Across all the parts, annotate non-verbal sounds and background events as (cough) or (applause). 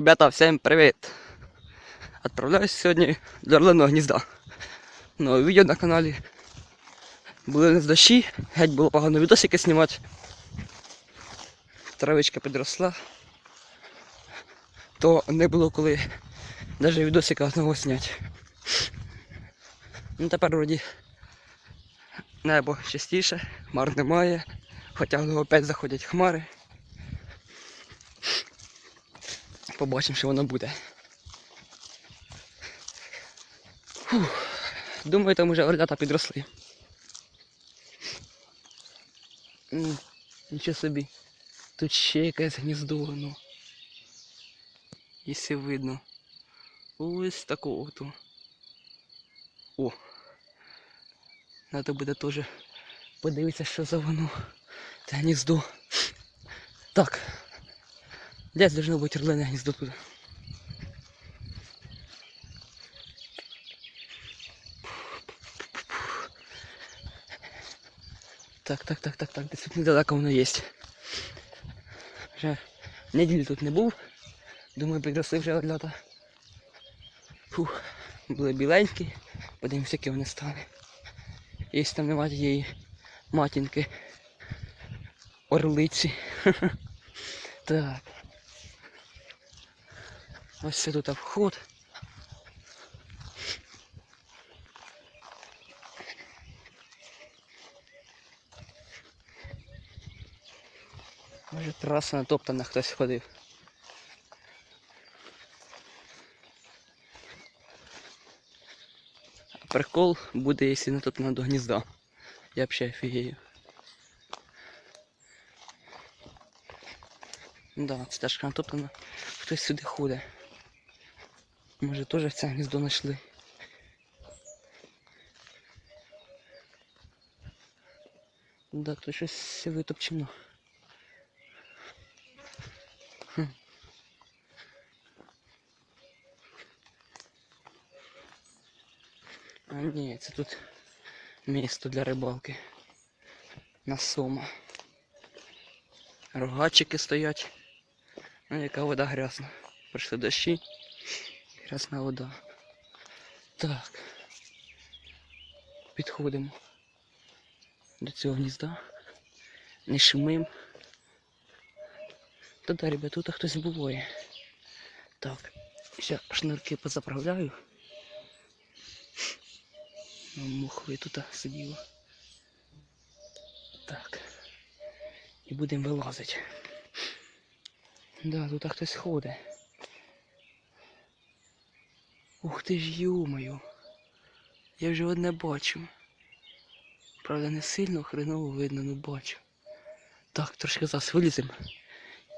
Ребята, всем привет! Отправляюсь сьогодні до Орленого гнізда. Нове відео на каналі. Були не з дощі, геть було погано відосики знімати. Травичка підросла. То не було коли навіть відосика одного зняти. Ну тепер вроді небо чистіше, хмар немає, хоча воно опять заходять хмари. Побачимо, що воно буде. Фух. Думаю, там уже орлята підросли. Нічого собі. Тут ще якесь гніздо, ну. Якщо видно. Ось такого то. О. Надо буде теж подивитися, що за воно. Це гніздо. Так. Десь должно бути орлине гніздо тут. Так, так, так, так, так, десь тут недалеко воно є. Вже неділю тут не був. Думаю, підросли вже орлята. Фух, були біленькі, подивимося, які вони стали. Якщо там немає тієї матінки. Орлиці. Так. Ось це тут вход. Може траса натоптана хтось ходив. А Прикол буде, якщо натоптана до гнізда. Я взагалі офігею. Да, стежка натоптана. Хтось сюди ходить. Може теж в це гніздо знайшли. Да, тут щось витопчено. А ні, це тут місто для рибалки. На сома. Рогачики стоять. Ну, яка вода грязна. Прийшли дощі. Грязна вода. Так. Підходимо до цього гнізда. Не шумим. Та да, ребят, тут хтось буває. Так, ще шнурки позаправляю. Ну, тут сиділо. Так. І будемо вилазити. Да, тут хтось ходить. Ух ти ж юмою. Я вже одне бачу. Правда, не сильно хреново видно, ну бачу. Так, трошки зараз виліземо.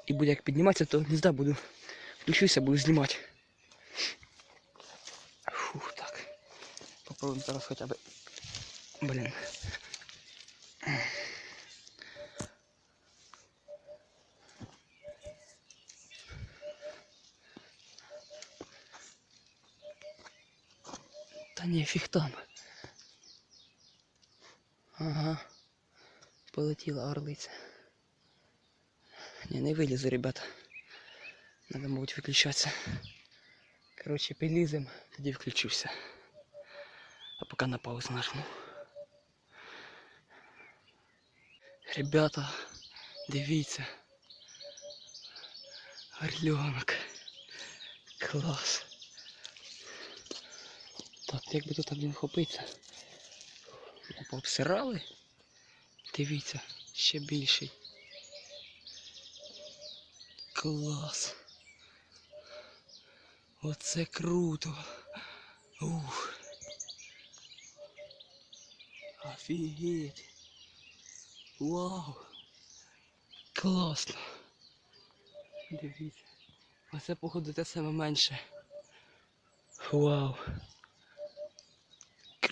І буде як підніматися, то гнізда буду. Включуся, буду знімати. Фух, так. Попробуємо зараз хоча б. Блін. Фіг там. Ага. Полетіла орлиця. Ні, не вилізу, ребята. Надо, мабуть, виключатися. Коротше, підлізем, тоді включуся. А поки на паузу нажму. Ребята, дивіться. Орленок. Клас. Так, як би тут один хопиться. Пообсирали. Дивіться, ще більший. Клас. Оце круто. Ух. Офігеть. Вау. Класно. Дивіться. Оце походу те саме менше. Вау.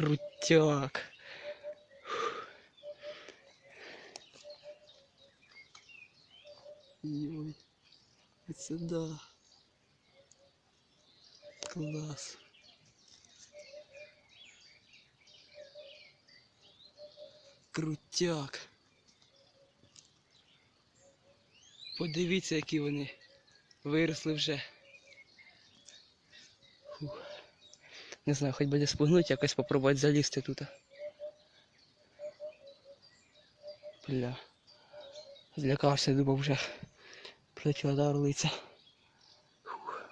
Крутяк. Йой. Это да. Класс. Крутяк. Подивіться, які вони виросли вже. Фух. Не знаю, хоч буде спугнути, якось попробувати залізти тут. Бля. Злякався, думав вже плечо орлиця. Фух.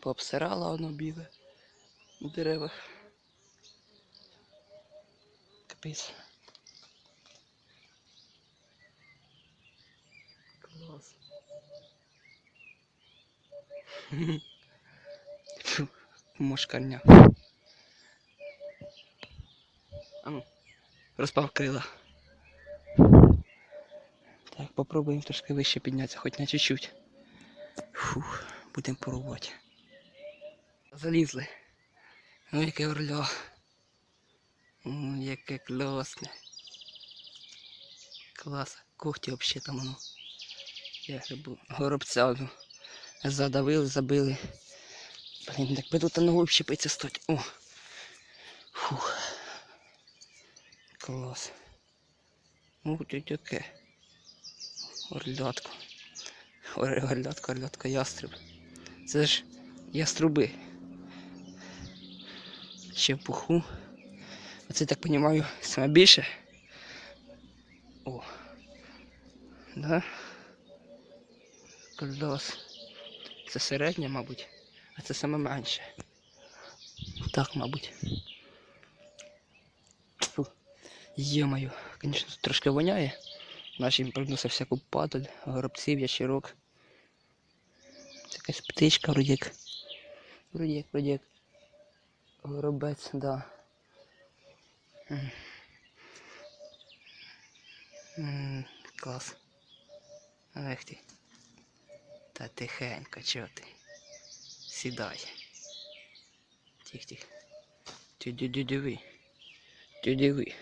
Пообсирала воно біле у деревах. Капець. Клас. (laughs) Ну, розпав крила. Так, попробуємо трошки вище піднятися, хоч на чуть-чуть. Будемо пробувати. Залізли. Ну яке орло. М, яке класне. Клас. Когті взагалі там воно. Я грибу. Горобця ну, задавили, забили. Блін, так би тут ногу вщепиться стать. О. Фух. Клас. Ну, тут яке. Орлятко. Ор- Орлятко, орлятко, ястреб. Це ж яструби. Ще пуху. Оце так розумію, саме більше. О. Да? Клас. Це середня, мабуть. А це саме менше. Так, мабуть. Фу. Є-маю. Звісно, тут трошки воняє. Наші їм приносить всяку падаль, горобців. Це якась птичка, вроді вроді як. Горобець, да. Клас. Ех. Та тихенько, чого ти? Сідай. Тих-тих. Ти ді диви. Ти диви.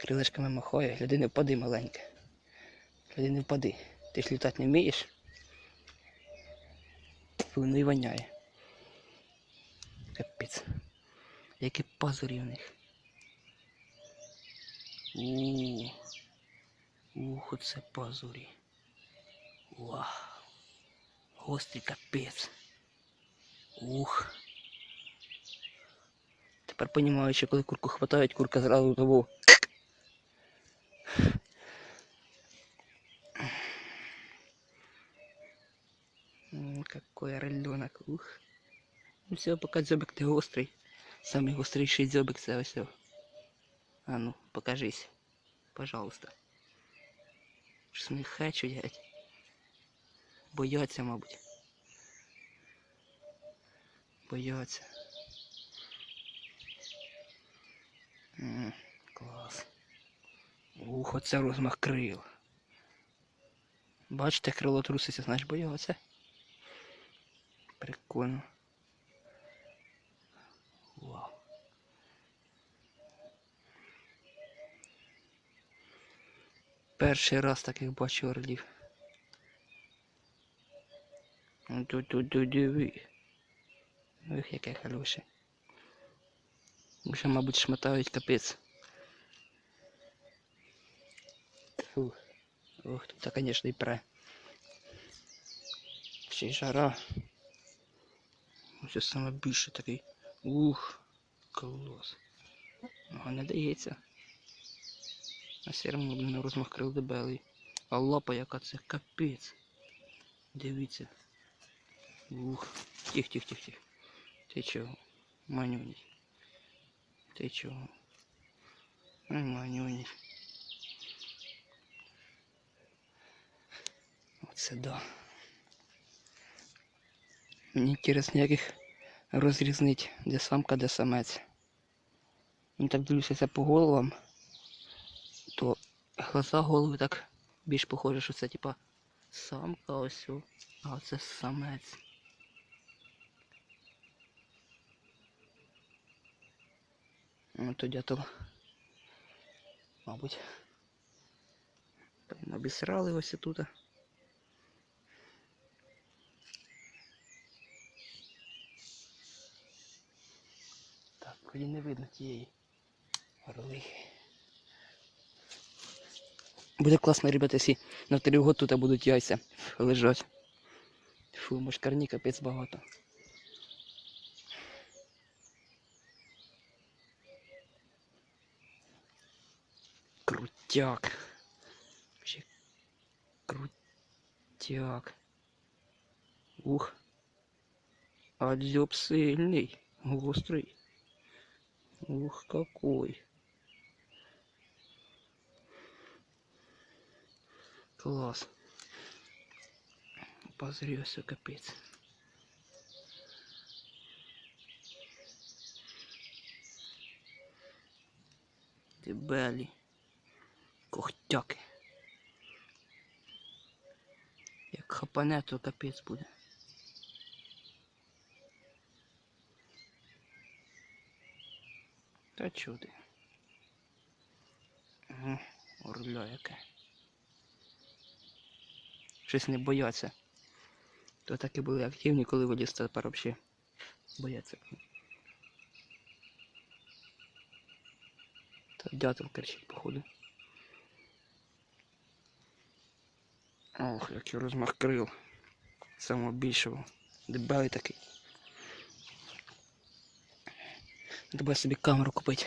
Крилишками махає, гляди не впади маленьке. Гляди не впади. Ти ж літати не вмієш? Воно і воняє. Капець. Які пазурі в них. Ууу. Ух, оце пазурі. Вау. Гострий капець. Ух. Тепер розумію, що коли курку хватають, курка зразу того. Какой рельонок. Ух. Ну все, пока дзьобик ти гострий. Самий гостріший дзьобик ось. о. А ну, покажись. Пожалуйста. Щось вони хечуть. Бояться, мабуть. Бояться. М, Клас. Ух, оце розмах крил. Бачите, крило труситься, значить бояться. Прикольно. Вау. Перший раз таких бачу орлів. Ну, Тут тут тут диви. Ох, яке хороше. Вже, мабуть, шмотають капець. Фу. Ох, тут, звісно, і пре. Ще й жара. Ось саме більше такий. Ух, клас. Ага, не дається. А все одно, блін, розмах крил дебелий. А лапа яка це капець. Дивіться. Ух. Тих, тих, тих, тих. Ти чого? Манюній. Ти чого? Ай, манюній. Оце да. Мені інтересно, як їх розрізнить, де самка, де самець. Ну так дивлюся по головам, то глаза голови так більш похоже, що це типа самка ось, а це самець. То дятел, мабуть. Обісрали ось тут. Так, вроді не видно тієї орлихи. Буде класно, ребята, якщо на три год тут будуть яйця лежать. Фу, мошкарні капець багато. Крутяк. Ще крутяк. Ух. А дзьоб сильний, гострий. Ух, какой. Класс. Позрёсся капец. Дебелі. Когтяки. Як хапане, то капець буде. Та чуди. Ага, орля яке. Щось не бояться. То таки були активні, коли виліз тепер взагалі бояться. Та дятел кричить, походу. Ох, який розмах крил. Самого більшого. Дебелий такий. Треба собі камеру купити.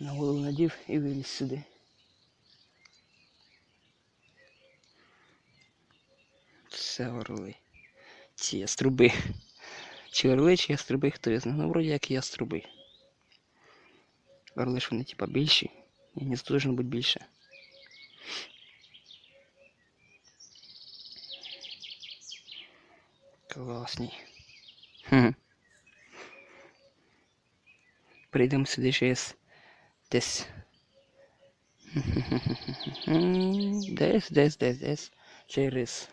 На голову надів і виліз сюди. Це орли. Ці яструби. Чи орли, чи яструби, хто я знає. Ну, вроді як яструби. Орли ж вони типа більші. І не должен бути більше. Класні. Хм. Прийдемо сюди через десь. (laughs) Десь, десь, десь, десь. Через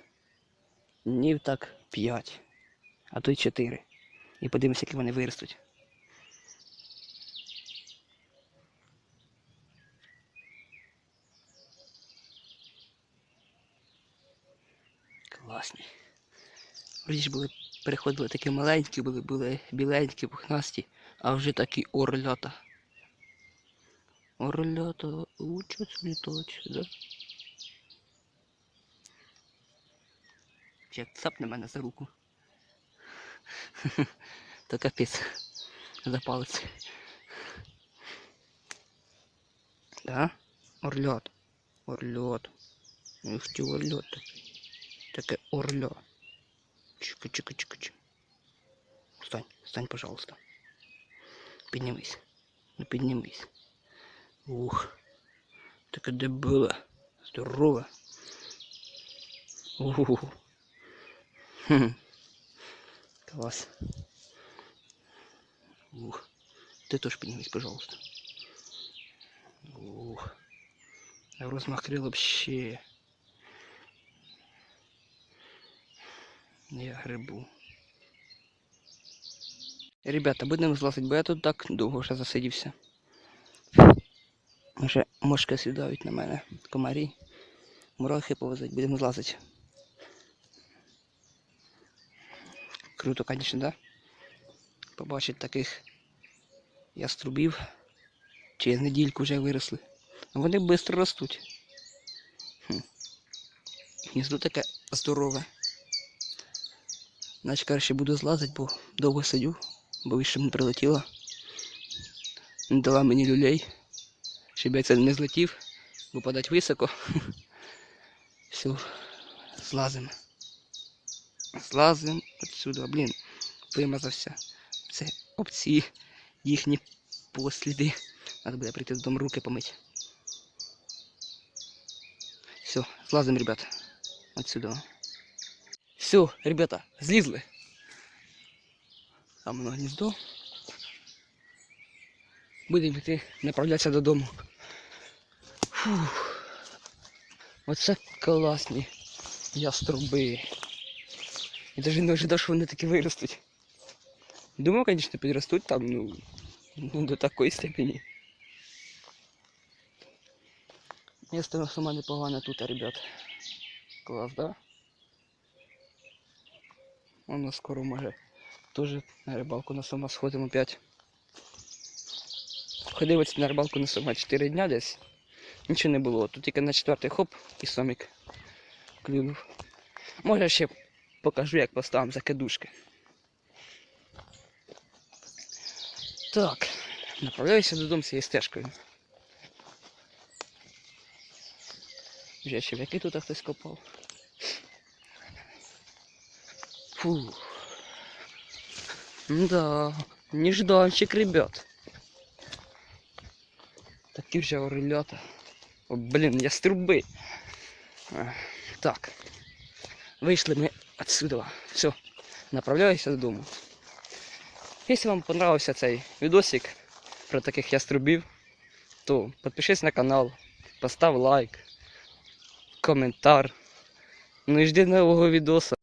днів так 5, а то й 4. І подивимося, які вони виростуть. Класні. Ж були, переходили такі маленькі, були, були біленькі, пухнасті, а вже такі орлята. Орлята учаться літати, да? Як цапне мене за руку. (laughs) То капець. За палець. Да? Орлят. Орлят. Ух ти орлят такий. Таке орля. Чика, чика, чика, чика. Встань, встань, пожалуйста. Піднімись. Ну піднімись. Ух. Таке дебиле. Здорове. Ух. Хм. Класс. Ух. Ты тоже поднимись, пожалуйста. Ух. Розмах крил вообще. Я грибу. Ребята, будемо злазити, бо я тут так довго вже засидівся. Вже мошки сідають на мене. Комарі. Мурахи повезуть, будемо злазити. Круто, конечно, да? Побачить таких яструбів. Через недільку вже виросли. А Вони швидко ростуть. Гніздо таке здорове. Значить, краще буду злазити, бо довго сидю, бо щоб не прилетіла. Не дала мені люлей, щоб я це не злетів, бо падать високо. (laughs) Все, злазимо. Злазим отсюда, блін, вимазався. Це опці їхні посліди. Надо буде прийти додому руки помити. Все, злазим, ребят. Отсюда. Все, ребята, злізли. Там воно гніздо. Будемо йти направлятися додому. Фух. Оце класні яструби. Я даже не ожидав, що вони такі виростуть. Думав, конечно, підростуть там, ну, ну до такої степені. Місто сама непогане тут, ребят. Клас, да? Воно скоро може теж на рибалку на сома сходимо опять. Ходив на рибалку на сома 4 дня десь. Нічого не було. Тут тільки на четвертий хоп і сомик клюнув. Може ще покажу, як поставимо закидушки. Так, направляюся додому цією стежкою. Вже черв'яки тут хтось копав. Фу. Да, нежданчик, ребят. Такі вже орельота. О, блін, яструби. Так. Вийшли ми отсюда. Все, направляюся додому. Якщо вам понравився цей відосик про таких яструбів, то підпишись на канал, постав лайк, коментар. Ну і жди нового відоса.